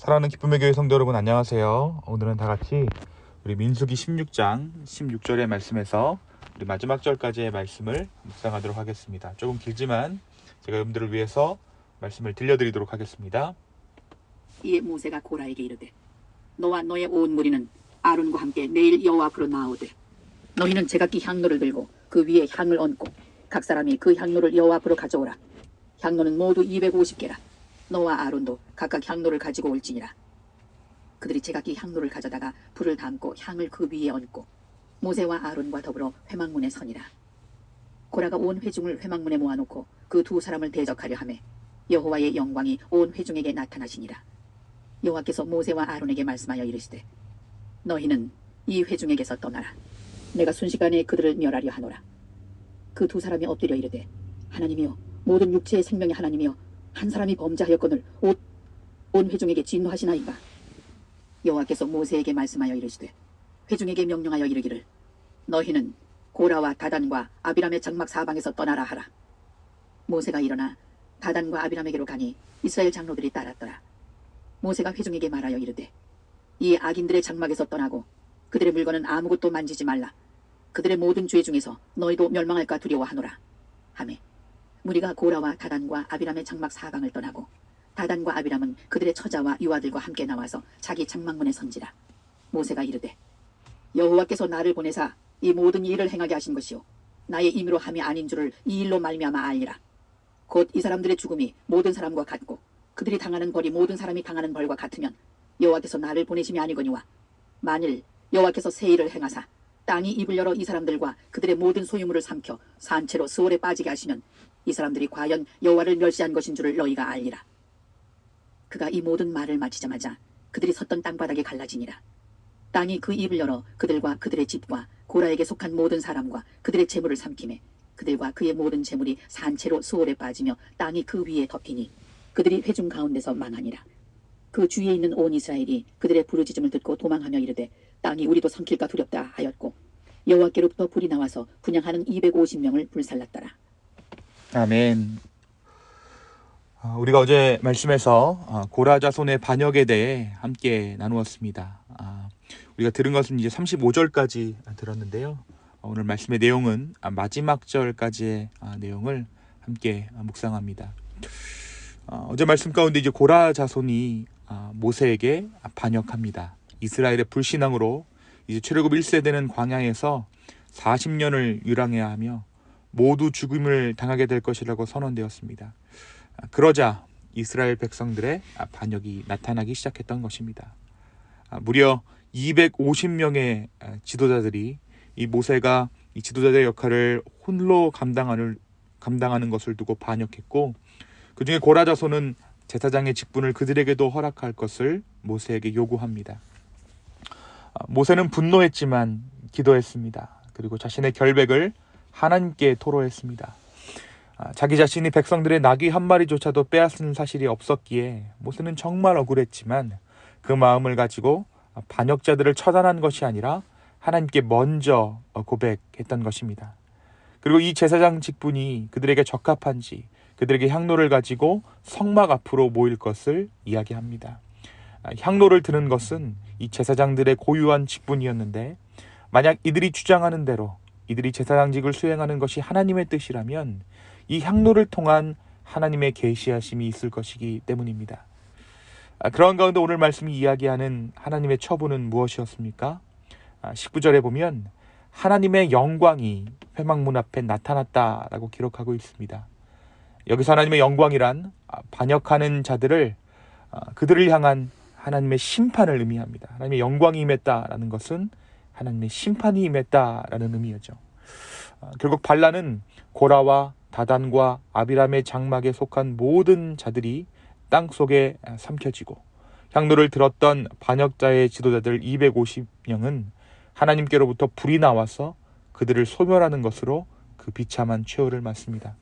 사랑하는 기쁨의 교회 성도 여러분 안녕하세요. 오늘은 다 같이 우리 민수기 16장 16절의 말씀에서 우리 마지막 절까지의 말씀을 묵상하도록 하겠습니다. 조금 길지만 제가 여러분들을 위해서 말씀을 들려드리도록 하겠습니다. 이에 모세가 고라에게 이르되 너와 너의 온 무리는 아론과 함께 내일 여호와 앞으로 나오되 너희는 제각기 향로를 들고 그 위에 향을 얹고 각 사람이 그 향로를 여호와 앞으로 가져오라 향로는 모두 250개라 너와 아론도 각각 향로를 가지고 올지니라. 그들이 제각기 향로를 가져다가 불을 담고 향을 그 위에 얹고 모세와 아론과 더불어 회막문에 서니라. 고라가 온 회중을 회막문에 모아놓고 그 두 사람을 대적하려 하매 여호와의 영광이 온 회중에게 나타나시니라. 여호와께서 모세와 아론에게 말씀하여 이르시되 너희는 이 회중에게서 떠나라. 내가 순식간에 그들을 멸하려 하노라. 그 두 사람이 엎드려 이르되 하나님이여 모든 육체의 생명의 하나님이여 한 사람이 범죄하였거늘 온, 온 회중에게 진노하시나이까? 여호와께서 모세에게 말씀하여 이르시되 회중에게 명령하여 이르기를 너희는 고라와 다단과 아비람의 장막 사방에서 떠나라 하라. 모세가 일어나 다단과 아비람에게로 가니 이스라엘 장로들이 따랐더라. 모세가 회중에게 말하여 이르되 이 악인들의 장막에서 떠나고 그들의 물건은 아무것도 만지지 말라. 그들의 모든 죄 중에서 너희도 멸망할까 두려워하노라. 하매 무리가 고라와 다단과 아비람의 장막 사방을 떠나고 다단과 아비람은 그들의 처자와 유아들과 함께 나와서 자기 장막문에 선지라. 모세가 이르되 여호와께서 나를 보내사 이 모든 일을 행하게 하신 것이요. 나의 임의로 함이 아닌 줄을 이 일로 말미암아 알리라. 곧 이 사람들의 죽음이 모든 사람과 같고 그들이 당하는 벌이 모든 사람이 당하는 벌과 같으면 여호와께서 나를 보내심이 아니거니와 만일 여호와께서 새 일을 행하사 땅이 입을 열어 이 사람들과 그들의 모든 소유물을 삼켜 산채로 스월에 빠지게 하시면 이 사람들이 과연 여호와를 멸시한 것인 줄을 너희가 알리라. 그가 이 모든 말을 마치자마자 그들이 섰던 땅바닥에 갈라지니라. 땅이 그 입을 열어 그들과 그들의 집과 고라에게 속한 모든 사람과 그들의 재물을 삼키매 그들과 그의 모든 재물이 산채로 수월에 빠지며 땅이 그 위에 덮이니 그들이 회중 가운데서 망하니라. 그 주위에 있는 온 이스라엘이 그들의 부르짖음을 듣고 도망하며 이르되 땅이 우리도 삼킬까 두렵다 하였고 여호와께로부터 불이 나와서 분양하는 250명을 불살랐더라. 아멘. 아, 우리가 어제 말씀에서 아, 고라자손의 반역에 대해 함께 나누었습니다. 아, 우리가 들은 것은 이제 35절까지 들었는데요. 어, 오늘 말씀의 내용은 아, 마지막 절까지의 아, 내용을 함께 아, 묵상합니다. 어, 어제 말씀 가운데 이제 고라 자손이 아, 모세에게 반역합니다. 이스라엘의 불신앙으로 이제 출애굽 1세대는 광야에서 40년을 유랑해야 하며 모두 죽음을 당하게 될 것이라고 선언되었습니다. 아, 그러자 이스라엘 백성들의 아, 반역이 나타나기 시작했던 것입니다. 아, 무려 250명의 아, 지도자들이 이 모세가 이 지도자의 역할을 홀로 감당하는 감당하는 것을 두고 반역했고 그 중에 고라 자손은 제사장의 직분을 그들에게도 허락할 것을 모세에게 요구합니다. 아, 모세는 분노했지만 기도했습니다. 그리고 자신의 결백을 하나님께 토로했습니다. 아, 자기 자신이 백성들의 나귀 한 마리조차도 빼앗은 사실이 없었기에 모세는 정말 억울했지만 그 마음을 가지고 반역자들을 처단한 것이 아니라 하나님께 먼저 고백했던 것입니다. 그리고 이 제사장 직분이 그들에게 적합한지 그들에게 향로를 가지고 성막 앞으로 모일 것을 이야기합니다. 아, 향로를 드는 것은 이 제사장들의 고유한 직분이었는데 만약 이들이 주장하는 대로 이들이 제사장직을 수행하는 것이 하나님의 뜻이라면 이 향로를 통한 하나님의 계시하심이 있을 것이기 때문입니다. 아, 그런 가운데 오늘 말씀이 이야기하는 하나님의 처분은 무엇이었습니까? 아, 19절에 보면 하나님의 영광이 회막문 앞에 나타났다라고 기록하고 있습니다. 여기서 하나님의 영광이란 아, 반역하는 자들을 아, 그들을 향한 하나님의 심판을 의미합니다. 하나님의 영광이 임했다라는 것은 하나님의 심판이 임했다라는 의미였죠. 아, 결국 반란은 고라와 다단과 아비람의 장막에 속한 모든 자들이 땅 속에 삼켜지고 향로를 들었던 반역자의 지도자들 250명은 하나님께로부터 불이 나와서 그들을 소멸하는 것으로 그 비참한 최후를 맞습니다.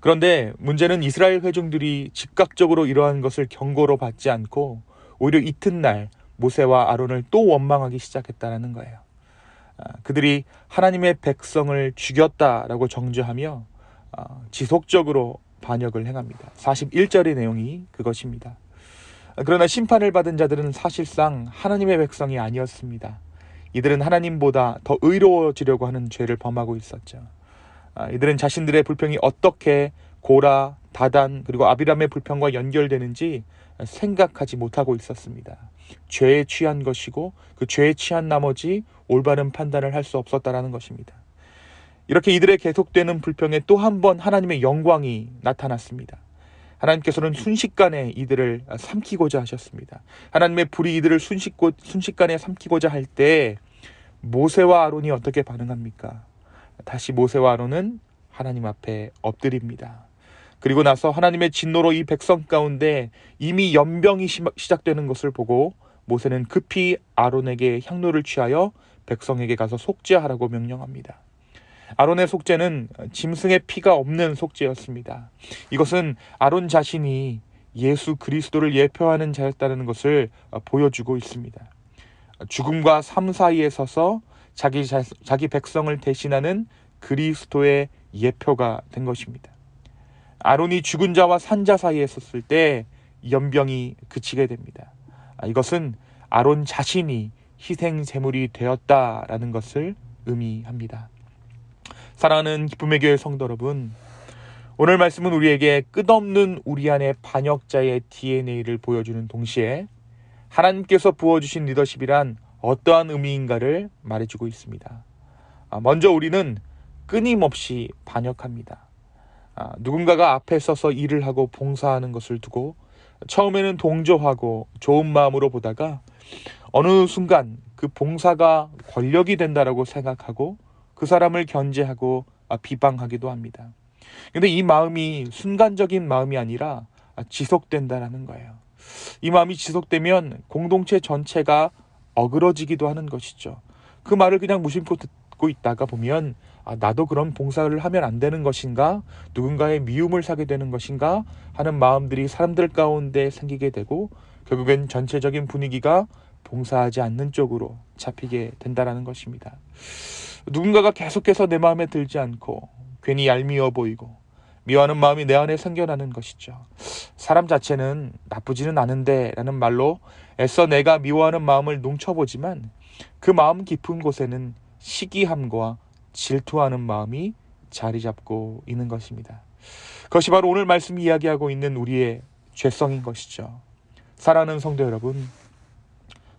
그런데 문제는 이스라엘 회중들이 즉각적으로 이러한 것을 경고로 받지 않고 오히려 이튿날 모세와 아론을 또 원망하기 시작했다는 거예요. 아, 그들이 하나님의 백성을 죽였다라고 정죄하며 아, 지속적으로 반역을 행합니다. 41절의 내용이 그것입니다. 그러나 심판을 받은 자들은 사실상 하나님의 백성이 아니었습니다. 이들은 하나님보다 더 의로워지려고 하는 죄를 범하고 있었죠. 아, 이들은 자신들의 불평이 어떻게 고라, 다단, 그리고 아비람의 불평과 연결되는지 생각하지 못하고 있었습니다. 죄에 취한 것이고 그 죄에 취한 나머지 올바른 판단을 할 수 없었다라는 것입니다. 이렇게 이들의 계속되는 불평에 또 한 번 하나님의 영광이 나타났습니다. 하나님께서는 순식간에 이들을 삼키고자 하셨습니다. 하나님의 불이 이들을 순식고, 순식간에 삼키고자 할 때 모세와 아론이 어떻게 반응합니까? 다시 모세와 아론은 하나님 앞에 엎드립니다. 그리고 나서 하나님의 진노로 이 백성 가운데 이미 연병이 시- 시작되는 것을 보고 모세는 급히 아론에게 향로를 취하여 백성에게 가서 속죄하라고 명령합니다. 아론의 속죄는 짐승의 피가 없는 속죄였습니다. 이것은 아론 자신이 예수 그리스도를 예표하는 자였다는 것을 보여주고 있습니다. 죽음과 삶 사이에 서서 자기 자, 자기 백성을 대신하는 그리스도의 예표가 된 것입니다. 아론이 죽은 자와 산자 사이에 섰을 때 연병이 그치게 됩니다. 아, 이것은 아론 자신이 희생 제물이 되었다라는 것을 의미합니다. 사랑하는 기쁨의 교회 성도 여러분, 오늘 말씀은 우리에게 끝없는 우리 안의 반역자의 DNA를 보여주는 동시에 하나님께서 부어주신 리더십이란 어떠한 의미인가를 말해주고 있습니다. 아, 먼저 우리는 끊임없이 반역합니다. 아, 누군가가 앞에 서서 일을 하고 봉사하는 것을 두고 처음에는 동조하고 좋은 마음으로 보다가 어느 순간 그 봉사가 권력이 된다라고 생각하고 그 사람을 견제하고 아, 비방하기도 합니다. 근데 이 마음이 순간적인 마음이 아니라 아, 지속된다라는 거예요. 이 마음이 지속되면 공동체 전체가 어그러지기도 하는 것이죠. 그 말을 그냥 무심코 듣고 있다가 보면 아, 나도 그런 봉사를 하면 안 되는 것인가? 누군가의 미움을 사게 되는 것인가? 하는 마음들이 사람들 가운데 생기게 되고 결국엔 전체적인 분위기가 봉사하지 않는 쪽으로 잡히게 된다라는 것입니다. 누군가가 계속해서 내 마음에 들지 않고 괜히 얄미워 보이고 미워하는 마음이 내 안에 생겨나는 것이죠. 사람 자체는 나쁘지는 않은데 라는 말로 애써 내가 미워하는 마음을 농쳐보지만 그 마음 깊은 곳에는 시기함과 질투하는 마음이 자리 잡고 있는 것입니다. 그것이 바로 오늘 말씀 이야기하고 있는 우리의 죄성인 것이죠. 사랑하는 성도 여러분,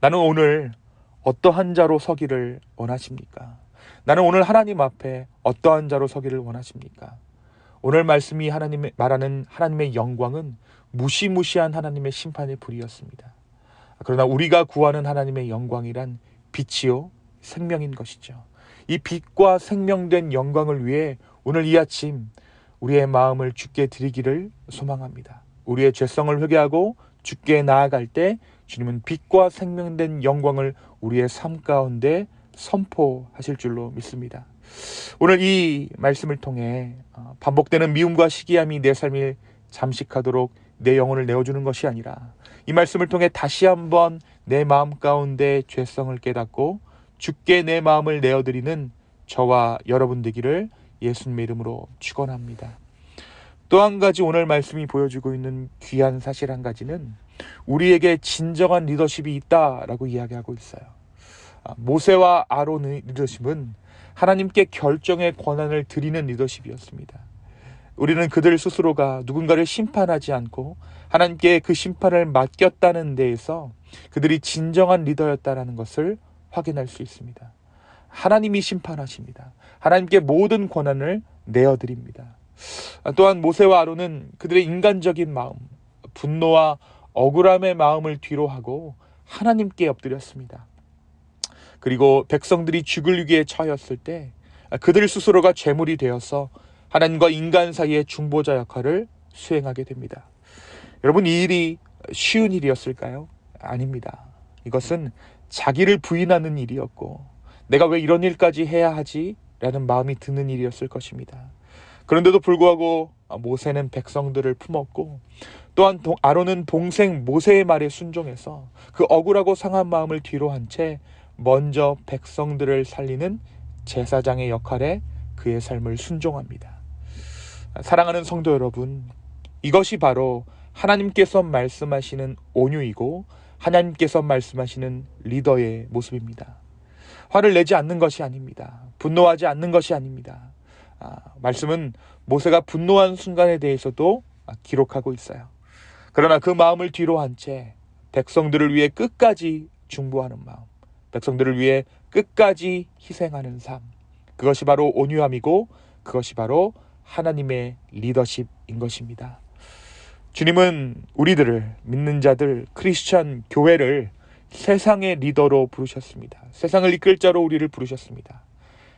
나는 오늘 어떠한 자로 서기를 원하십니까? 나는 오늘 하나님 앞에 어떠한 자로 서기를 원하십니까? 오늘 말씀이 하나님의 말하는 하나님의 영광은 무시무시한 하나님의 심판의 불이었습니다. 그러나 우리가 구하는 하나님의 영광이란 빛이요 생명인 것이죠. 이 빛과 생명된 영광을 위해 오늘 이 아침 우리의 마음을 주께 드리기를 소망합니다. 우리의 죄성을 회개하고 주께 나아갈 때 주님은 빛과 생명된 영광을 우리의 삶 가운데 선포하실 줄로 믿습니다. 오늘 이 말씀을 통해 어, 반복되는 미움과 시기함이 내 삶을 잠식하도록 내 영혼을 내어주는 것이 아니라 이 말씀을 통해 다시 한번 내 마음 가운데 죄성을 깨닫고 주께 내 마음을 내어드리는 저와 여러분 되기를 예수님의 이름으로 축원합니다. 또 한 가지 오늘 말씀이 보여주고 있는 귀한 사실 한 가지는 우리에게 진정한 리더십이 있다라고 이야기하고 있어요. 아, 모세와 아론의 리더십은 하나님께 결정의 권한을 드리는 리더십이었습니다. 우리는 그들 스스로가 누군가를 심판하지 않고 하나님께 그 심판을 맡겼다는 데에서 그들이 진정한 리더였다라는 것을 확인할 수 있습니다. 하나님이 심판하십니다. 하나님께 모든 권한을 내어드립니다. 또한 모세와 아론은 그들의 인간적인 마음, 분노와 억울함의 마음을 뒤로하고 하나님께 엎드렸습니다. 그리고 백성들이 죽을 위기에 처하였을 때 그들 스스로가 죄물이 되어서 하나님과 인간 사이의 중보자 역할을 수행하게 됩니다. 여러분 이 일이 쉬운 일이었을까요? 아닙니다. 이것은 자기를 부인하는 일이었고 내가 왜 이런 일까지 해야 하지? 라는 마음이 드는 일이었을 것입니다. 그런데도 불구하고 모세는 백성들을 품었고 또한 동- 아론은 동생 모세의 말에 순종해서 그 억울하고 상한 마음을 뒤로 한 채 먼저 백성들을 살리는 제사장의 역할에 그의 삶을 순종합니다. 사랑하는 성도 여러분, 이것이 바로 하나님께서 말씀하시는 온유이고 하나님께서 말씀하시는 리더의 모습입니다. 화를 내지 않는 것이 아닙니다. 분노하지 않는 것이 아닙니다. 아, 말씀은 모세가 분노한 순간에 대해서도 아, 기록하고 있어요. 그러나 그 마음을 뒤로 한 채 백성들을 위해 끝까지 중보하는 마음, 백성들을 위해 끝까지 희생하는 삶. 그것이 바로 온유함이고 그것이 바로 하나님의 리더십인 것입니다. 주님은 우리들을 믿는 자들 크리스천 교회를 세상의 리더로 부르셨습니다. 세상을 이끌 자로 우리를 부르셨습니다.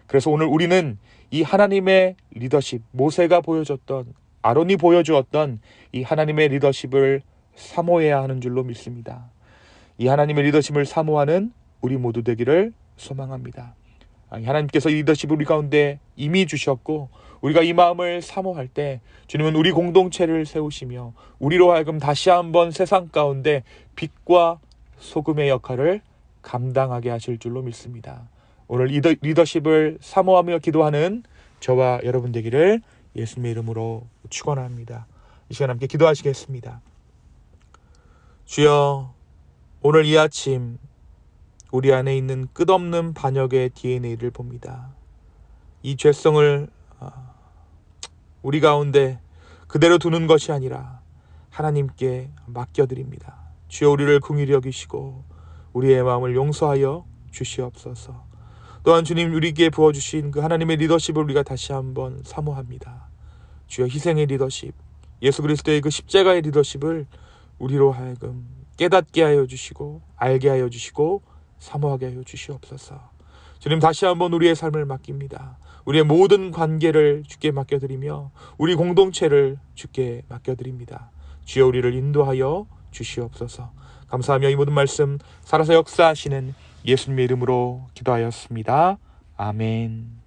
그래서 오늘 우리는 이 하나님의 리더십, 모세가 보여줬던 아론이 보여주었던 이 하나님의 리더십을 사모해야 하는 줄로 믿습니다. 이 하나님의 리더십을 사모하는 우리 모두 되기를 소망합니다. 아, 이 하나님께서 이 리더십을 우리 가운데 이미 주셨고 우리가 이 마음을 사모할 때 주님은 우리 공동체를 세우시며 우리로 하여금 다시 한번 세상 가운데 빛과 소금의 역할을 감당하게 하실 줄로 믿습니다. 오늘 리더, 리더십을 사모하며 기도하는 저와 여러분 되기를 예수님의 이름으로 축원합니다. 이 시간 함께 기도하시겠습니다. 주여 오늘 이 아침 우리 안에 있는 끝없는 반역의 DNA를 봅니다. 이 죄성을 아, 우리 가운데 그대로 두는 것이 아니라 하나님께 맡겨드립니다. 주여 우리를 궁일히 여기시고 우리의 마음을 용서하여 주시옵소서. 또한 주님 우리에게 부어주신 그 하나님의 리더십을 우리가 다시 한번 사모합니다. 주여 희생의 리더십, 예수 그리스도의 그 십자가의 리더십을 우리로 하여금 깨닫게 하여 주시고 알게 하여 주시고 사모하게 하여 주시옵소서. 주님 다시 한번 우리의 삶을 맡깁니다. 우리의 모든 관계를 주께 맡겨드리며 우리 공동체를 주께 맡겨드립니다. 주여 우리를 인도하여 주시옵소서. 감사하며 이 모든 말씀 살아서 역사하시는 예수님의 이름으로 기도하였습니다. 아멘.